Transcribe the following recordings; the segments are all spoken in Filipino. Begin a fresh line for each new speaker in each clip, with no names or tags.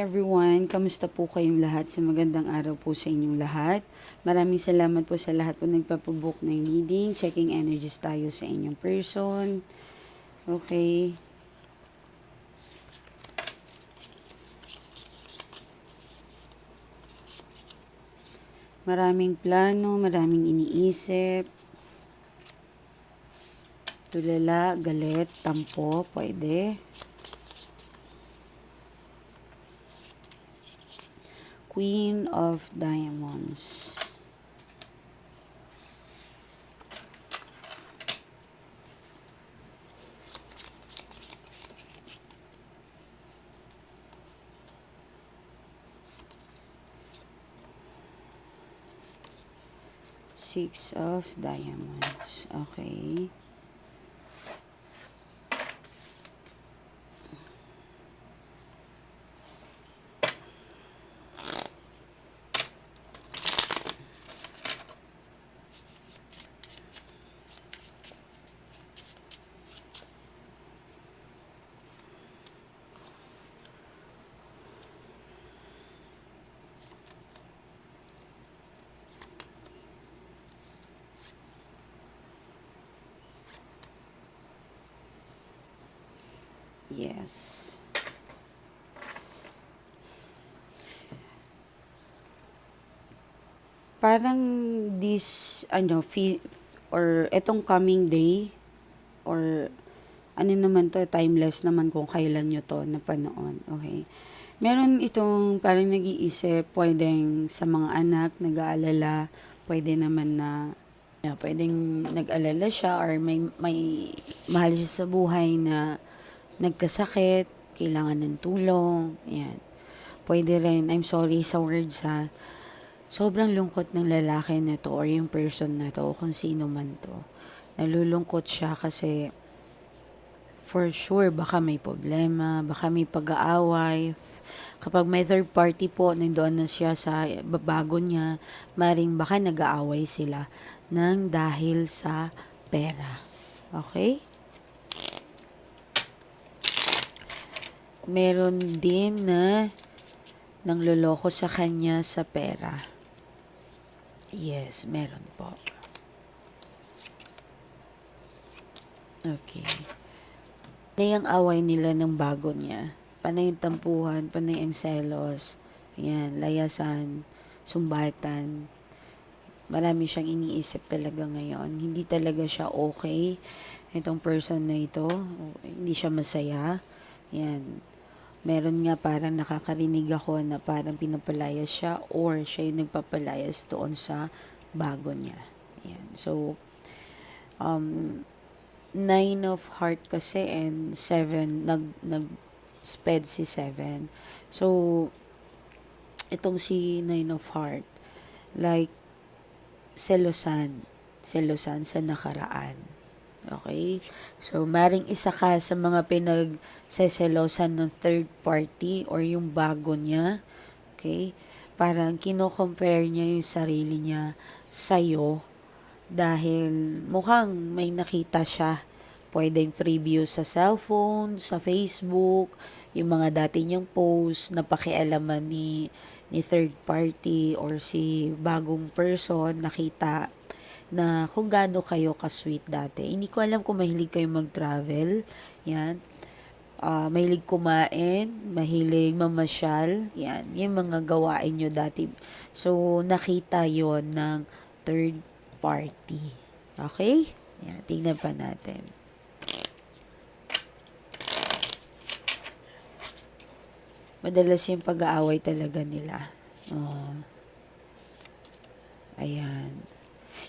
Everyone, kamusta po kayong lahat? Sa magandang araw po sa inyong lahat. Maraming salamat po sa lahat po nagpapabook ng reading. Checking energies tayo sa inyong person. Okay. Maraming plano, maraming iniisip. Tulala, galit, tampo, pwede. Queen of Diamonds. Six of Diamonds. Okay. Yes. Parang this, ano, fi- or etong coming day, or ano naman to, timeless naman kung kailan nyo to napanoon. Okay. Meron itong parang nag-iisip, pwedeng sa mga anak, nag-aalala, pwede naman na na pwedeng nag-alala siya or may may mahal siya sa buhay na nagkasakit, kailangan ng tulong, yan. Pwede rin, I'm sorry sa words ha, sobrang lungkot ng lalaki na to or yung person na to, kung sino man to. Nalulungkot siya kasi for sure baka may problema, baka may pag-aaway. Kapag may third party po, nandoon na siya sa bago niya, maring baka nag-aaway sila ng dahil sa pera. Okay? Meron din na nangloloko sa kanya sa pera. Yes, meron po. Okay. Panay ang away nila ng bago niya. Panay yung tampuhan, panay ang selos. Ayan, layasan, sumbatan. Marami siyang iniisip talaga ngayon. Hindi talaga siya okay. Itong person na ito, hindi siya masaya. Yan. Meron nga parang nakakarinig ako na parang pinapalayas siya or siya yung nagpapalayas doon sa bago niya. Yan. So, um, nine of heart kasi and seven, nag, nag sped si seven. So, itong si nine of heart, like, selosan. Selosan sa nakaraan. Okay? So, maring isa ka sa mga pinagseselosan ng third party or yung bago niya. Okay? Parang kino-compare niya yung sarili niya sa'yo dahil mukhang may nakita siya. Pwedeng preview sa cellphone, sa Facebook, yung mga dati niyang post na pakialaman ni, ni third party or si bagong person nakita na kung gaano kayo ka-sweet dati. Hindi ko alam kung mahilig kayo mag-travel. Yan. Uh, mahilig kumain, mahilig mamasyal. Yan. Yung mga gawain nyo dati. So, nakita yon ng third party. Okay? Yan. Tingnan pa natin. Madalas yung pag-aaway talaga nila. Oh. Ayan.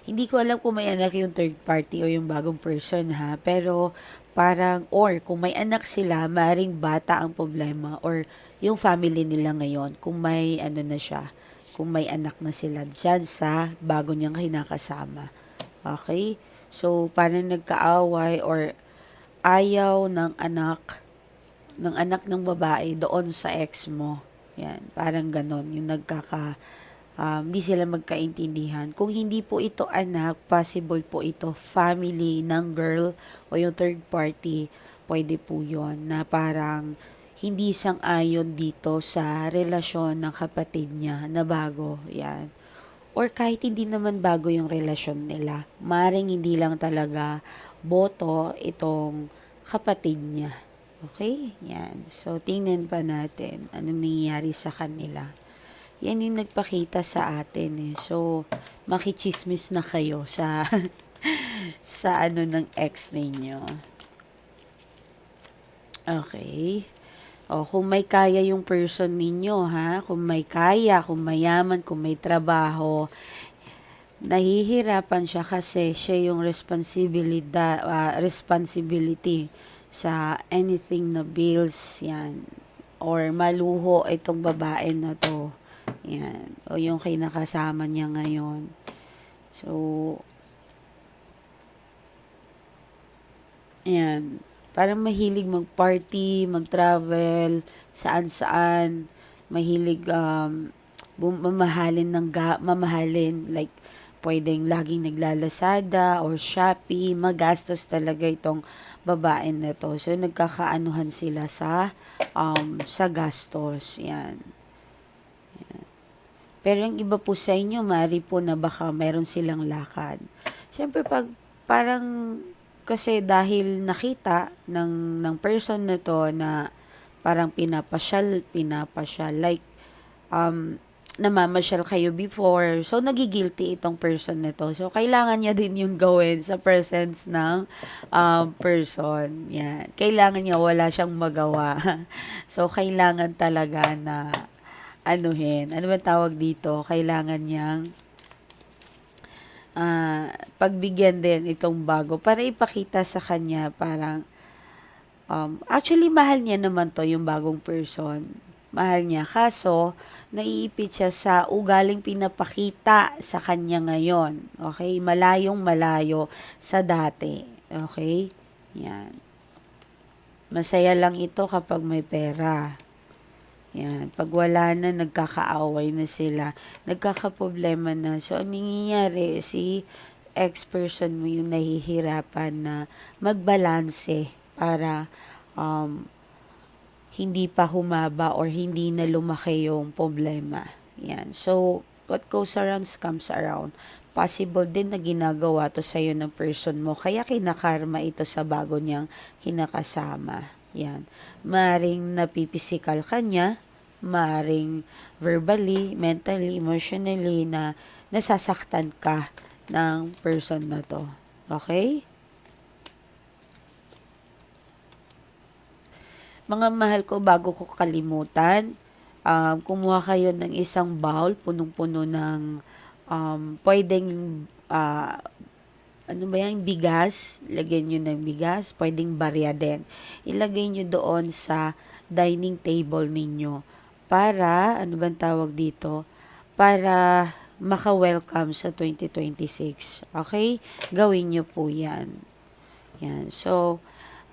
Hindi ko alam kung may anak yung third party o yung bagong person ha. Pero parang, or kung may anak sila, maring bata ang problema or yung family nila ngayon, kung may ano na siya, kung may anak na sila dyan sa bago niyang kinakasama. Okay? So, parang nagkaaway or ayaw ng anak ng anak ng babae doon sa ex mo. Yan, parang ganon, yung nagkaka, um, hindi sila magkaintindihan. Kung hindi po ito anak, possible po ito family ng girl o yung third party, pwede po yon na parang hindi sang-ayon dito sa relasyon ng kapatid niya na bago. Yan. Or kahit hindi naman bago yung relasyon nila. Maring hindi lang talaga boto itong kapatid niya. Okay? Yan. So, tingnan pa natin anong nangyayari sa kanila. Yan yung nagpakita sa atin eh. So, makichismis na kayo sa sa ano ng ex ninyo. Okay. O, kung may kaya yung person ninyo, ha? Kung may kaya, kung mayaman, kung may trabaho, nahihirapan siya kasi siya yung responsibility, ah, responsibility sa anything na bills, yan. Or maluho itong babae na to. Yan. O yung kinakasama niya ngayon. So, yan. Parang mahilig mag-party, mag-travel, saan-saan. Mahilig um, mamahalin ng ga- mamahalin. Like, pwedeng laging naglalasada or Shopee. Magastos talaga itong babae na to. So, nagkakaanuhan sila sa um, sa gastos. Yan. Pero yung iba po sa inyo, mari po na baka meron silang lakad. Siyempre, pag parang kasi dahil nakita ng ng person na to na parang pinapasyal, pinapasyal like um namamasyal kayo before. So nagigilty itong person na to. So kailangan niya din yung gawin sa presence ng um, person. Yan. Kailangan niya wala siyang magawa. so kailangan talaga na anuhin. Ano ba tawag dito? Kailangan niyang ah, pagbigyan din itong bago para ipakita sa kanya parang um, actually mahal niya naman to yung bagong person. Mahal niya. Kaso, naiipit siya sa ugaling pinapakita sa kanya ngayon. Okay? Malayong malayo sa dati. Okay? Yan. Masaya lang ito kapag may pera. Yan. Pag wala na, nagkakaaway na sila. Nagkakaproblema na. So, ang nangyayari, si ex-person mo yung nahihirapan na magbalanse para um, hindi pa humaba or hindi na lumaki yung problema. Yan. So, what goes around comes around. Possible din na ginagawa to sa'yo ng person mo. Kaya kinakarma ito sa bago niyang kinakasama. Yan. Maring napipisikal ka niya, maring verbally, mentally, emotionally na nasasaktan ka ng person na to. Okay? Mga mahal ko, bago ko kalimutan, um, kumuha kayo ng isang bowl, punong-puno ng um, pwedeng uh, ano ba yan, bigas, lagyan nyo ng bigas, pwedeng barya din. Ilagay nyo doon sa dining table ninyo para, ano bang tawag dito, para maka-welcome sa 2026. Okay? Gawin nyo po yan. Yan. So,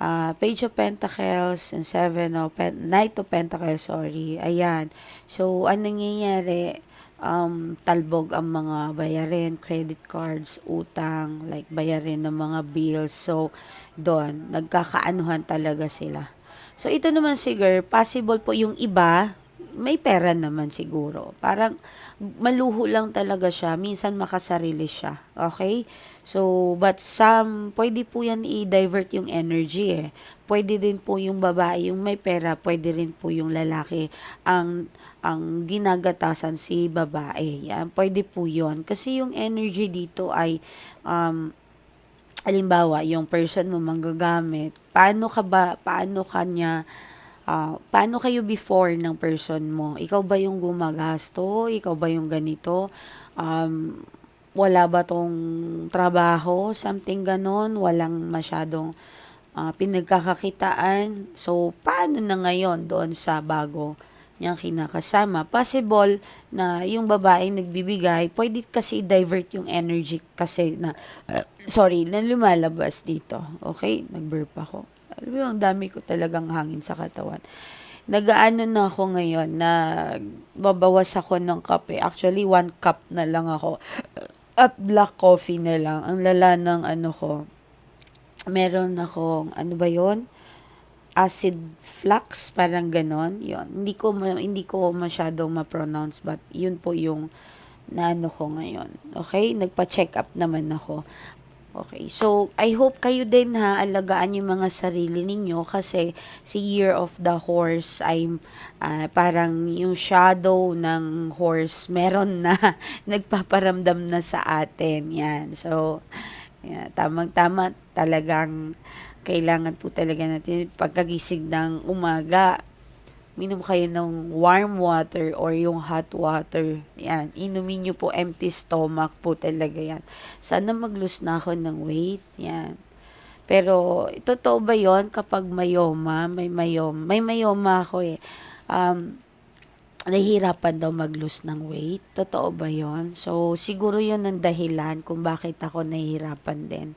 uh, Page of Pentacles and Seven of Pen Knight of Pentacles, sorry. Ayan. So, anong nangyayari? Um, talbog ang mga bayarin, credit cards, utang, like bayarin ng mga bills. So, doon, nagkakaanuhan talaga sila. So, ito naman siguro, possible po yung iba, may pera naman siguro. Parang maluho lang talaga siya. Minsan makasarili siya. Okay? So, but some, pwede po yan i-divert yung energy eh. Pwede din po yung babae, yung may pera, pwede rin po yung lalaki ang ang ginagatasan si babae. Yan, pwede po yon Kasi yung energy dito ay um, halimbawa, yung person mo manggagamit, paano ka ba, paano kanya uh, paano kayo before ng person mo? Ikaw ba yung gumagasto? Ikaw ba yung ganito? Um, wala ba tong trabaho? Something ganon? Walang masyadong uh, pinagkakakitaan? So, paano na ngayon doon sa bago niyang kinakasama? Possible na yung babae nagbibigay, pwede kasi divert yung energy kasi na, sorry, na lumalabas dito. Okay? Nag-burp ako. Alam mo, ang dami ko talagang hangin sa katawan. Nagaano na ako ngayon na babawas ako ng kape. Actually, one cup na lang ako. At black coffee na lang. Ang lala ng ano ko. Meron akong, ano ba yon acid flux, parang ganon. Yun. Hindi ko, hindi ko masyadong ma-pronounce but yun po yung naano ko ngayon. Okay? Nagpa-check up naman ako. Okay. So, I hope kayo din ha, alagaan yung mga sarili ninyo kasi si Year of the Horse ay ah, parang yung shadow ng horse meron na nagpaparamdam na sa atin. Yan. So, yan, tamang-tama talagang kailangan po talaga natin pagkagising ng umaga minom kayo ng warm water or yung hot water. Yan, inumin nyo po empty stomach po talaga yan. Sana mag-lose na ako ng weight. Yan. Pero, totoo ba yon kapag mayoma, may mayoma, may mayoma ako eh. Um, nahihirapan daw mag-lose ng weight. Totoo ba yon So, siguro yon ang dahilan kung bakit ako nahihirapan din.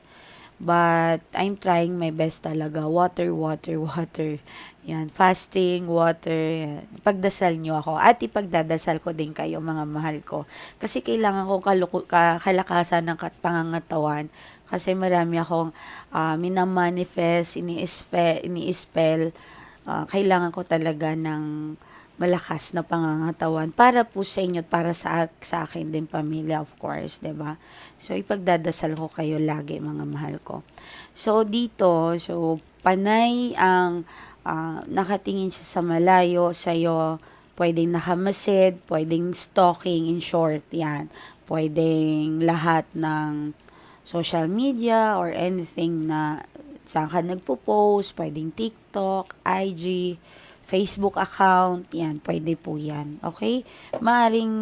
But, I'm trying my best talaga. Water, water, water. Yan, fasting, water. Yan. Pagdasal nyo ako. At ipagdadasal ko din kayo, mga mahal ko. Kasi kailangan kong kaluku- ka- kalakasan ng pangangatawan. Kasi marami akong uh, minamanifest, ini-spell, ini-spell. Ah, kailangan ko talaga ng malakas na pangangatawan para po sa inyo at para sa, sa akin din pamilya of course, 'di ba? So ipagdadasal ko kayo lagi mga mahal ko. So dito, so panay ang ah, nakatingin siya sa malayo sa iyo, pwedeng nakamasid, pwedeng stalking in short, 'yan. Pwedeng lahat ng social media or anything na saan ka nagpo-post, pwedeng TikTok, IG, Facebook account, yan, pwede po yan. Okay? Maaring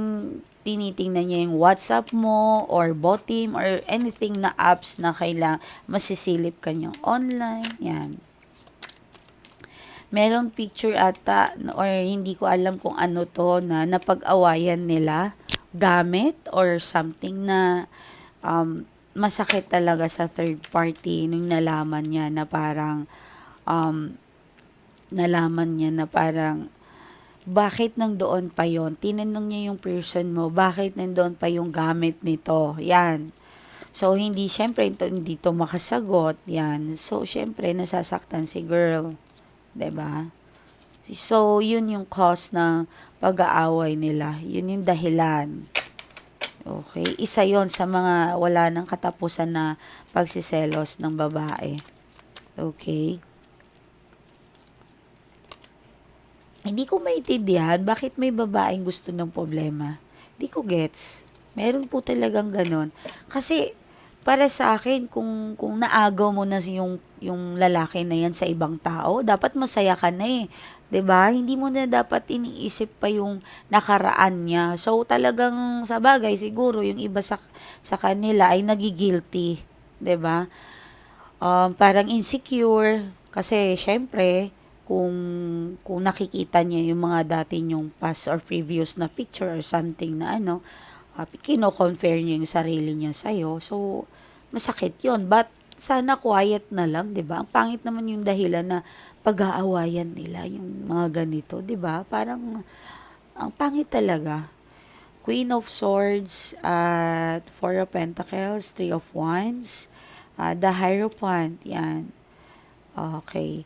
tinitingnan niya yung WhatsApp mo or Botim or anything na apps na kailang masisilip ka niyang online. Yan. Meron picture ata or hindi ko alam kung ano to na napag-awayan nila gamit or something na um, masakit talaga sa third party nung nalaman niya na parang um, nalaman niya na parang bakit nang doon pa yon Tinanong niya yung person mo, bakit nandoon pa yung gamit nito? Yan. So, hindi, syempre, hindi to makasagot. Yan. So, syempre, nasasaktan si girl. ba So, yun yung cause ng pag-aaway nila. Yun yung dahilan. Okay? Isa yon sa mga wala nang katapusan na pagsiselos ng babae. Okay? Hindi ko maintindihan bakit may babaeng gusto ng problema. Hindi ko gets. Meron po talagang ganon. Kasi, para sa akin, kung, kung naagaw mo na yung, yung lalaki na yan sa ibang tao, dapat masaya ka na eh. 'Di ba Hindi mo na dapat iniisip pa yung nakaraan niya. So, talagang sa bagay, siguro, yung iba sa, sa kanila ay nagigilty. 'di ba Um, parang insecure. Kasi, syempre, kung kung nakikita niya yung mga dati yung past or previous na picture or something na ano, uh, kino-compare niya yung sarili niya sa iyo. So, masakit 'yon. But sana quiet na lang, 'di ba? Ang pangit naman yung dahilan na pag-aawayan nila yung mga ganito, 'di ba? Parang ang pangit talaga. Queen of Swords at Four of Pentacles, Three of Wands, uh, the Hierophant, yan. Okay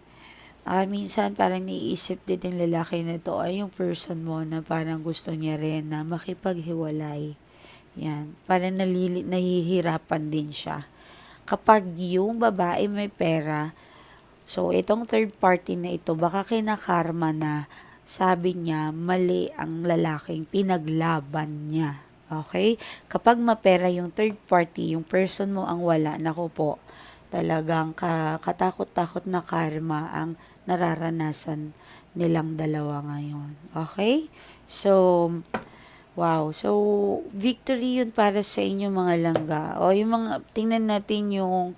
ah, minsan parang niisip din ng lalaki na to ay yung person mo na parang gusto niya rin na makipaghiwalay. Yan. Parang nalili, nahihirapan din siya. Kapag yung babae may pera, so itong third party na ito, baka kinakarma na sabi niya, mali ang lalaking pinaglaban niya. Okay? Kapag mapera yung third party, yung person mo ang wala, nako po, talagang katakot-takot na karma ang nararanasan nilang dalawa ngayon. Okay? So, wow. So, victory yun para sa inyo mga langga. O yung mga, tingnan natin yung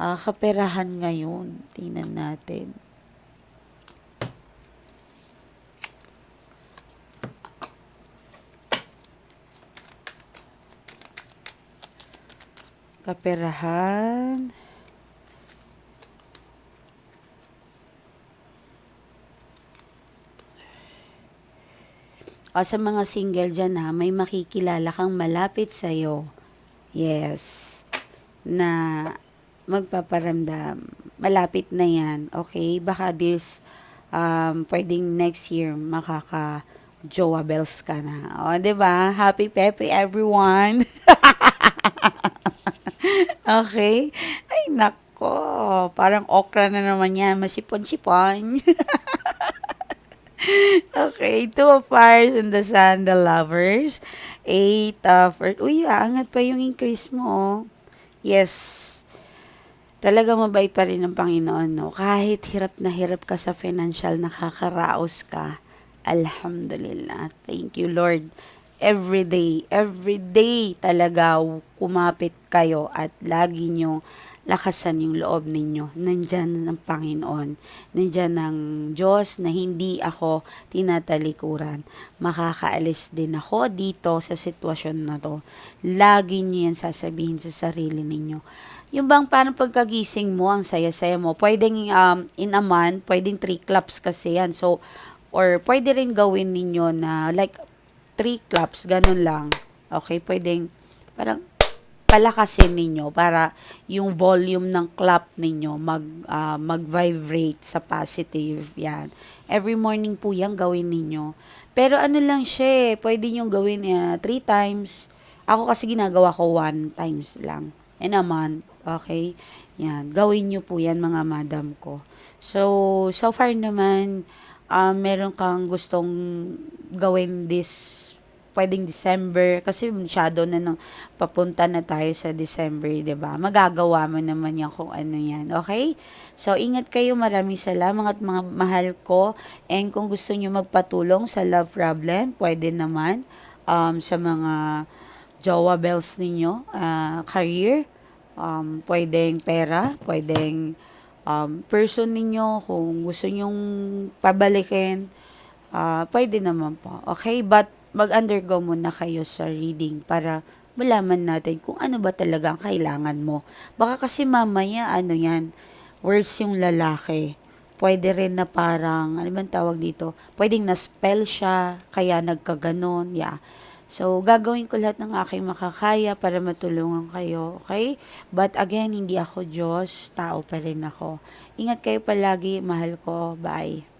uh, kaperahan ngayon. Tingnan natin. Kaperahan. O sa mga single dyan ha, may makikilala kang malapit sa'yo. Yes. Na magpaparamdam. malapit na yan, okay? Baka this, um, pwedeng next year, makaka jowa bells ka na. O, ba? Happy Pepe everyone. okay? Ay, nako. Parang okra na naman yan. Masipon-sipon. okay. Two of fires in the sun, the lovers. Eight of earth. Uy, aangat pa yung increase mo. oh. Yes. Talaga mabait pa rin ng Panginoon, no? Kahit hirap na hirap ka sa financial, nakakaraos ka. Alhamdulillah. Thank you, Lord. Every day, every day talaga kumapit kayo at lagi nyo lakasan yung loob ninyo. Nandyan ng Panginoon. Nandyan ng Diyos na hindi ako tinatalikuran. Makakaalis din ako dito sa sitwasyon na to. Lagi nyo yan sasabihin sa sarili ninyo. Yung bang parang pagkagising mo, ang saya-saya mo, pwedeng um, in a month, pwedeng 3 claps kasi yan. So, or pwede rin gawin ninyo na like 3 claps, ganun lang. Okay, pwedeng parang palakasin ninyo para yung volume ng clap ninyo mag ah, mag-vibrate sa positive yan. Every morning po yan gawin ninyo. Pero ano lang siya, eh, pwede nyo gawin uh, three times. Ako kasi ginagawa ko one times lang in a month. Okay? Yan. Gawin nyo po yan mga madam ko. So, so far naman, ah, meron kang gustong gawin this pwedeng December kasi masyado na nang papunta na tayo sa December, 'di ba? Magagawa mo naman 'yan kung ano 'yan. Okay? So ingat kayo, maraming salamat at mga mahal ko. And kung gusto niyo magpatulong sa love problem, pwede naman um, sa mga jowa bells ninyo, ah, career, um, pwedeng pera, pwedeng um, person ninyo, kung gusto nyong pabalikin, ah, pwede naman po. Okay? But mag-undergo muna kayo sa reading para malaman natin kung ano ba talaga ang kailangan mo. Baka kasi mamaya, ano yan, words yung lalaki. Pwede rin na parang, ano bang tawag dito? Pwedeng na-spell siya, kaya nagkaganon, yeah. So, gagawin ko lahat ng aking makakaya para matulungan kayo, okay? But again, hindi ako Diyos, tao pa rin ako. Ingat kayo palagi, mahal ko, bye.